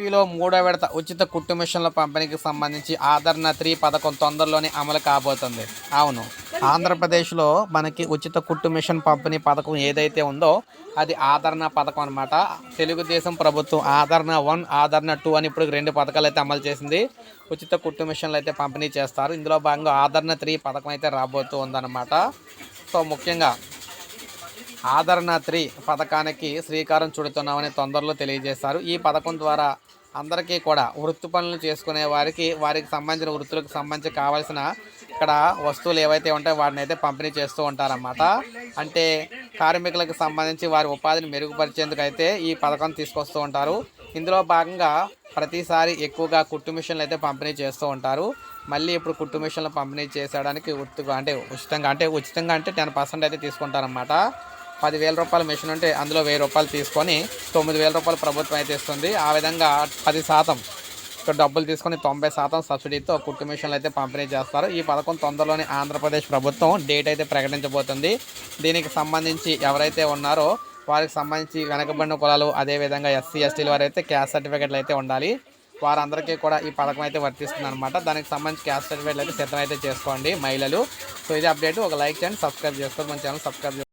ఏపీలో మూడో విడత ఉచిత కుట్టు మిషన్ల పంపిణీకి సంబంధించి ఆదరణ త్రీ పథకం తొందరలోనే అమలు కాబోతుంది. అవును. ఆంధ్రప్రదేశ్లో మనకి ఉచిత కుట్టు మిషన్ పంపిణీ పథకం ఏదైతే ఉందో అది ఆదరణ పథకం అనమాట తెలుగుదేశం ప్రభుత్వం ఆదరణ వన్ ఆదరణ టూ అని ఇప్పుడు రెండు పథకాలు అయితే అమలు చేసింది. ఉచిత కుట్టు మిషన్లు అయితే పంపిణీ చేస్తారు. ఇందులో భాగంగా ఆదరణ త్రీ పథకం అయితే రాబోతూ ఉందన్నమాట సో ముఖ్యంగా ఆదరణ త్రీ పథకానికి శ్రీకారం చుడుతున్నామని తొందరలో తెలియజేశారు. ఈ పథకం ద్వారా అందరికీ కూడా వృత్తి పనులు చేసుకునే వారికి వారికి సంబంధించిన వృత్తులకు సంబంధించి కావాల్సిన ఇక్కడ వస్తువులు ఏవైతే ఉంటాయో వాటిని అయితే పంపిణీ చేస్తూ ఉంటారన్నమాట. అంటే కార్మికులకు సంబంధించి వారి ఉపాధిని మెరుగుపరిచేందుకు అయితే ఈ పథకం తీసుకొస్తూ ఉంటారు. ఇందులో భాగంగా ప్రతిసారి ఎక్కువగా కుట్టు మిషన్లు అయితే పంపిణీ చేస్తూ ఉంటారు. మళ్ళీ ఇప్పుడు కుట్టు మిషన్లు పంపిణీ చేసేయడానికి ఉత్తుగా అంటే ఉచితంగా అంటే ఉచితంగా అంటే టెన్ పర్సెంట్ అయితే తీసుకుంటారన్నమాట. పదివేల రూపాయల మిషన్ ఉంటే అందులో వెయ్యి రూపాయలు తీసుకొని తొమ్మిది వేల రూపాయలు ప్రభుత్వం అయితే ఇస్తుంది. ఆ విధంగా పది శాతం డబ్బులు తీసుకొని తొంభై శాతం సబ్సిడీతో కుట్టు మిషన్లు అయితే పంపిణీ చేస్తారు. ఈ పథకం తొందరలోనే ఆంధ్రప్రదేశ్ ప్రభుత్వం డేట్ అయితే ప్రకటించబోతుంది. దీనికి సంబంధించి ఎవరైతే ఉన్నారో వారికి సంబంధించి వెనకబడిన కులాలు అదేవిధంగా ఎస్సీ ఎస్టీల వారు అయితే క్యాస్ట్ సర్టిఫికెట్లు అయితే ఉండాలి. వారందరికీ కూడా ఈ పథకం అయితే వర్తిస్తుంది అనమాట దానికి సంబంధించి క్యాస్ట్ సర్టిఫికేట్లు అయితే సిద్ధం అయితే చేసుకోండి మహిళలు. సో ఇది అప్డేట్. ఒక లైక్ చేయండి సబ్స్క్రైబ్ చేసుకోండి. మన ఛానల్ సబ్స్క్రైబ్